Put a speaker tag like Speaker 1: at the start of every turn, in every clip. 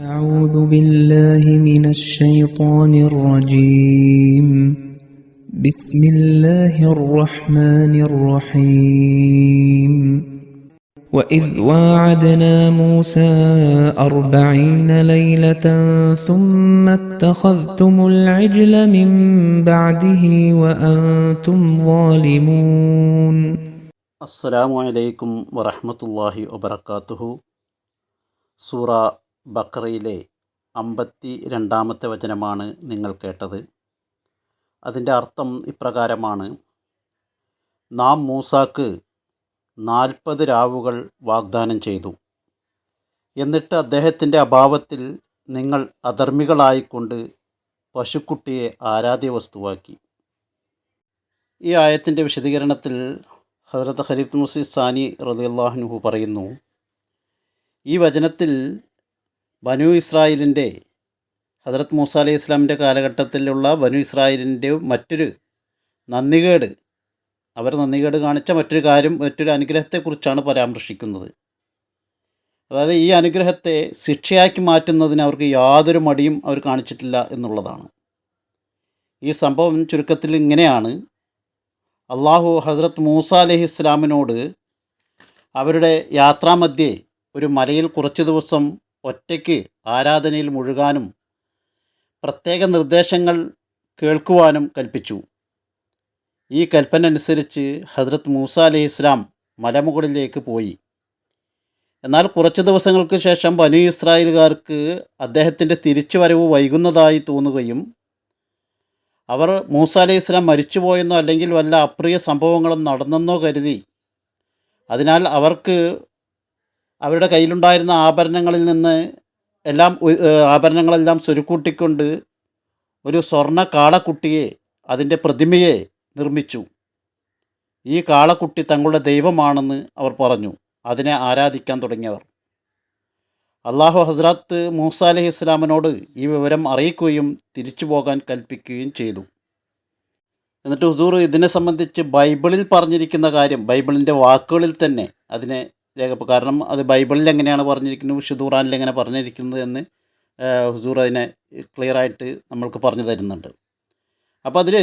Speaker 1: أعوذ بالله من الشيطان الرجيم. بسم الله الرحمن الرحيم. وإذ واعدنا موسى أربعين ليلة ثم اتخذتم العجل من بعده وأنتم ظالمون.
Speaker 2: السلام عليكم ورحمة الله وبركاته. سورة ബക്കറയിലെ അമ്പത്തി രണ്ടാമത്തെ വചനമാണ് നിങ്ങൾ കേട്ടത്. അതിന്റെ അർത്ഥം ഇപ്രകാരമാണ്. നാം മൂസാക്ക് നാൽപ്പത് രാവുകൾ വാഗ്ദാനം ചെയ്തു. എന്നിട്ട് അദ്ദേഹത്തിന്റെ അഭാവത്തിൽ നിങ്ങൾ അധർമ്മികളായിക്കൊണ്ട് പശുക്കുട്ടിയെ ആരാധ്യ വസ്തുവാക്കി ഈ ആയത്തിന്റെ വിശദീകരണത്തിൽ ഹസ്രത്ത് ഖലീഫ് മുസി സാനി റദിയല്ലാഹുനുഹു പറയുന്നു ഈ വചനത്തിൽ ബനു ഇസ്രായേലിന്റെ ഹസ്രത്ത് മൂസ അലൈഹി ഇസ്ലാമിന്റെ കാലഘട്ടത്തിലുള്ള ബനു ഇസ്രായേലിന്റെ മറ്റൊരു നന്ദികേട് അവർ നന്ദികേട് കാണിച്ച മറ്റൊരു കാര്യം മറ്റൊരു അനുഗ്രഹത്തെക്കുറിച്ചാണ് പരാമർശിക്കുന്നത്. അതായത് ഈ അനുഗ്രഹത്തെ ശിക്ഷയാക്കി മാറ്റുന്നതിന് അവർക്ക് യാതൊരു മടിയും അവർ കാണിച്ചിട്ടില്ല എന്നുള്ളതാണ്. ഈ സംഭവം ചുരുക്കത്തിൽ ഇങ്ങനെയാണ്. അള്ളാഹു ഹസ്രത്ത് മൂസ അലഹി ഇസ്ലാമിനോട് അവരുടെ യാത്രാമധ്യേ ഒരു മലയിൽ കുറച്ച് ദിവസം ഒറ്റയ്ക്ക് ആരാധനയിൽ മുഴുകാനും പ്രത്യേക നിർദ്ദേശങ്ങൾ കേൾക്കുവാനും കൽപ്പിച്ചു. ഈ കൽപ്പന അനുസരിച്ച് ഹജ്രത് മൂസ അലൈഹി ഇസ്ലാം മലമുകളിലേക്ക് പോയി. എന്നാൽ കുറച്ച് ദിവസങ്ങൾക്ക് ശേഷം ബനു ഇസ്രായേലുകാർക്ക് അദ്ദേഹത്തിന്റെ തിരിച്ചുവരവ് വൈകുന്നതായി തോന്നുകയും അവർ മൂസ അലൈഹി ഇസ്ലാം മരിച്ചുപോയെന്നോ അല്ലെങ്കിൽ വല്ല അപ്രിയ സംഭവങ്ങളും നടന്നെന്നോ കരുതി. അതിനാൽ അവർക്ക് അവരുടെ കയ്യിലുണ്ടായിരുന്ന ആഭരണങ്ങളിൽ നിന്ന് എല്ലാം ആഭരണങ്ങളെല്ലാം സ്വരുക്കൂട്ടിക്കൊണ്ട് ഒരു സ്വർണ കാളക്കുട്ടിയെ അതിന്റെ പ്രതിമയെ നിർമ്മിച്ചു. ഈ കാളക്കുട്ടി തങ്ങളുടെ ദൈവമാണെന്ന് അവർ പറഞ്ഞു. അതിനെ ആരാധിക്കാൻ തുടങ്ങിയവർ. അള്ളാഹു ഹസ്രാത്ത് മൂസ അലഹി ഇസ്ലാമിനോട് ഈ വിവരം അറിയിക്കുകയും തിരിച്ചു പോകാൻ കൽപ്പിക്കുകയും ചെയ്തു. എന്നിട്ട് ഹുസൂർ ഇതിനെ സംബന്ധിച്ച് ബൈബിളിൽ പറഞ്ഞിരിക്കുന്ന കാര്യം ബൈബിളിന്റെ വാക്കുകളിൽ തന്നെ അതിനെ രേഖപ്പ കാരണം അത് ബൈബിളിൽ എങ്ങനെയാണ് പറഞ്ഞിരിക്കുന്നത് വിശുദ്ധ ഖുറാനിൽ എങ്ങനെ പറഞ്ഞിരിക്കുന്നത് എന്ന് ഹുസൂർ അതിനെ ക്ലിയറായിട്ട് നമ്മൾക്ക് പറഞ്ഞു തരുന്നുണ്ട്. അപ്പോൾ അതിൽ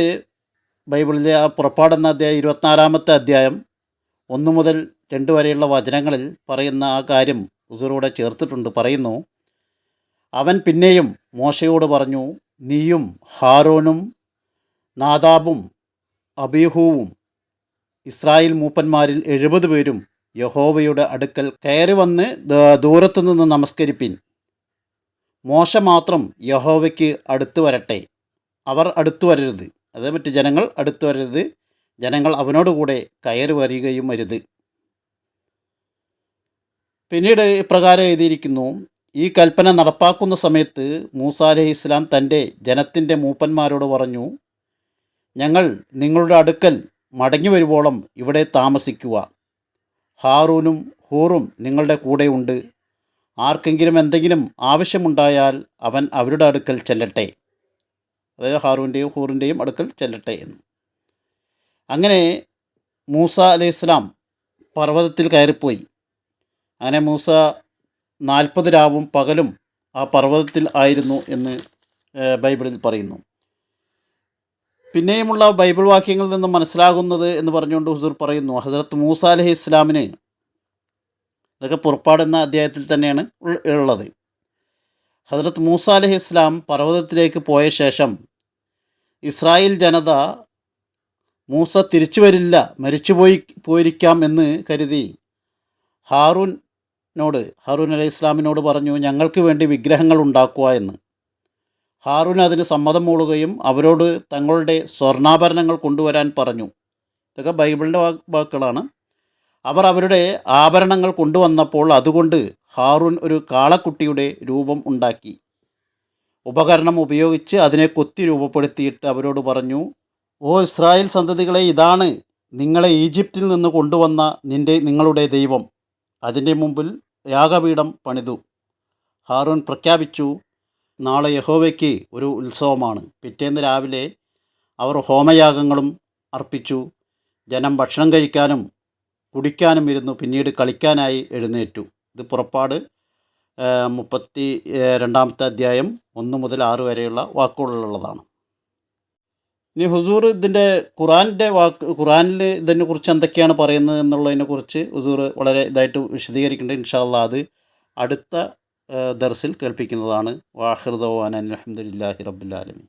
Speaker 2: ബൈബിളിലെ ആ പുറപ്പാടെന്ന അധ്യായം ഇരുപത്തിനാലാമത്തെ അധ്യായം ഒന്ന് മുതൽ രണ്ട് വരെയുള്ള വചനങ്ങളിൽ പറയുന്ന ആ കാര്യം ഹുസൂറൂടെ ചേർത്തിട്ടുണ്ട്. പറയുന്നു അവൻ പിന്നെയും മോശയോട് പറഞ്ഞു നീയും ഹാറോനും നാദാബും അബീഹുവും ഇസ്രായേൽ മൂപ്പന്മാരിൽ എഴുപത് പേരും യഹോവയുടെ അടുക്കൽ കയറി വന്ന് ദൂരത്തു നിന്ന് നമസ്കരിപ്പിൻ. മോശ മാത്രം യഹോവയ്ക്ക് അടുത്തു വരട്ടെ. അവർ അടുത്തു വരരുത്. അത് മറ്റ് ജനങ്ങൾ അടുത്തു വരരുത്. ജനങ്ങൾ അവനോടുകൂടെ കയറി വരികയും അരുത്. പിന്നീട് ഇപ്രകാരം എഴുതിയിരിക്കുന്നു. ഈ കൽപ്പന നടപ്പാക്കുന്ന സമയത്ത് മൂസ ഇസ്ലാം തന്റെ ജനത്തിന്റെ മൂപ്പന്മാരോട് പറഞ്ഞു ഞങ്ങൾ നിങ്ങളുടെ അടുക്കൽ മടങ്ങി വരുവോളം ഇവിടെ താമസിക്കുക. ഹാറൂനും ഹൂറും നിങ്ങളുടെ കൂടെയുണ്ട് ആർക്കെങ്കിലും എന്തെങ്കിലും ആവശ്യമുണ്ടായാൽ അവൻ അവരുടെ അടുക്കൽ ചെല്ലട്ടെ. അതായത് ഹാറൂന്റെയും ഹൂറിന്റെയും അടുക്കൽ ചെല്ലട്ടെ എന്ന്. അങ്ങനെ മൂസ അലൈഹി ഇസ്ലാം പർവതത്തിൽ കയറിപ്പോയി. അങ്ങനെ മൂസ നാൽപ്പത് രാവും പകലും ആ പർവതത്തിൽ ആയിരുന്നു എന്ന് ബൈബിളിൽ പറയുന്നു. പിന്നെയുമുള്ള ബൈബിൾ വാക്യങ്ങളിൽ നിന്ന് മനസ്സിലാകുന്നത് എന്ന് പറഞ്ഞുകൊണ്ട് ഹുസൂർ പറയുന്നു ഹസരത്ത് മൂസ അലഹി ഇസ്ലാമിന് ഇതൊക്കെ പുറപ്പാടെന്ന അധ്യായത്തിൽ തന്നെയാണ് ഉള്ളത്. ഹസരത്ത് മൂസ അലഹി ഇസ്ലാം പർവതത്തിലേക്ക് പോയ ശേഷം ഇസ്രായേൽ ജനത മൂസ തിരിച്ചു വരില്ല മരിച്ചുപോയി പോയിരിക്കാം എന്ന് കരുതി ഹാറൂനോട് ഹാറൂൻ അലൈഹി ഇസ്ലാമിനോട് പറഞ്ഞു ഞങ്ങൾക്ക് വേണ്ടി വിഗ്രഹങ്ങൾ ഉണ്ടാക്കുക എന്ന്. ഹാറൂൻ അതിന് സമ്മതം മൂളുകയും അവരോട് തങ്ങളുടെ സ്വർണാഭരണങ്ങൾ കൊണ്ടുവരാൻ പറഞ്ഞു. ഇതൊക്കെ ബൈബിളിന്റെ വാക്കുകളാണ്. അവർ അവരുടെ ആഭരണങ്ങൾ കൊണ്ടുവന്നപ്പോൾ അതുകൊണ്ട് ഹാറൂൻ ഒരു കാളക്കുട്ടിയുടെ രൂപം ഉണ്ടാക്കി. ഉപകരണം ഉപയോഗിച്ച് അതിനെ കൊത്തി രൂപപ്പെടുത്തിയിട്ട് അവരോട് പറഞ്ഞു ഓ ഇസ്രായേൽ സന്തതികളെ ഇതാണ് നിങ്ങളെ ഈജിപ്തിൽ നിന്ന് കൊണ്ടുവന്ന നിന്റെ നിങ്ങളുടെ ദൈവം. അതിന്റെ മുമ്പിൽ യാഗപീഠം പണിതു. ഹാറൂൻ പ്രഖ്യാപിച്ചു നാളെ യഹോവയ്ക്ക് ഒരു ഉത്സവമാണ്. പിറ്റേന്ന് രാവിലെ അവർ ഹോമയാഗങ്ങളും അർപ്പിച്ചു. ജനം ഭക്ഷണം കഴിക്കാനും കുടിക്കാനും ഇരുന്നു. പിന്നീട് കളിക്കാനായി എഴുന്നേറ്റു. ഇത് പുറപ്പാട് മുപ്പത്തി രണ്ടാമത്തെ അധ്യായം ഒന്ന് മുതൽ ആറ് വരെയുള്ള വാക്കുകളുള്ളതാണ് ഇനി ഹുസൂർ ഇതിന്റെ ഖുറാന്റെ വാക്ക് ഖുറാനിൽ ഇതിനെക്കുറിച്ച് എന്തൊക്കെയാണ് പറയുന്നത് എന്നുള്ളതിനെക്കുറിച്ച് ഹുസൂർ വളരെ ഇതായിട്ട് വിശദീകരിക്കേണ്ടത് ഇൻഷാല്ല അത് അടുത്ത ദർസിൽ കേൾപ്പിക്കുന്നതാണ്. വാഹിർദവാൻ അലഹമുല്ലാഹി റബ്ബുലാലമി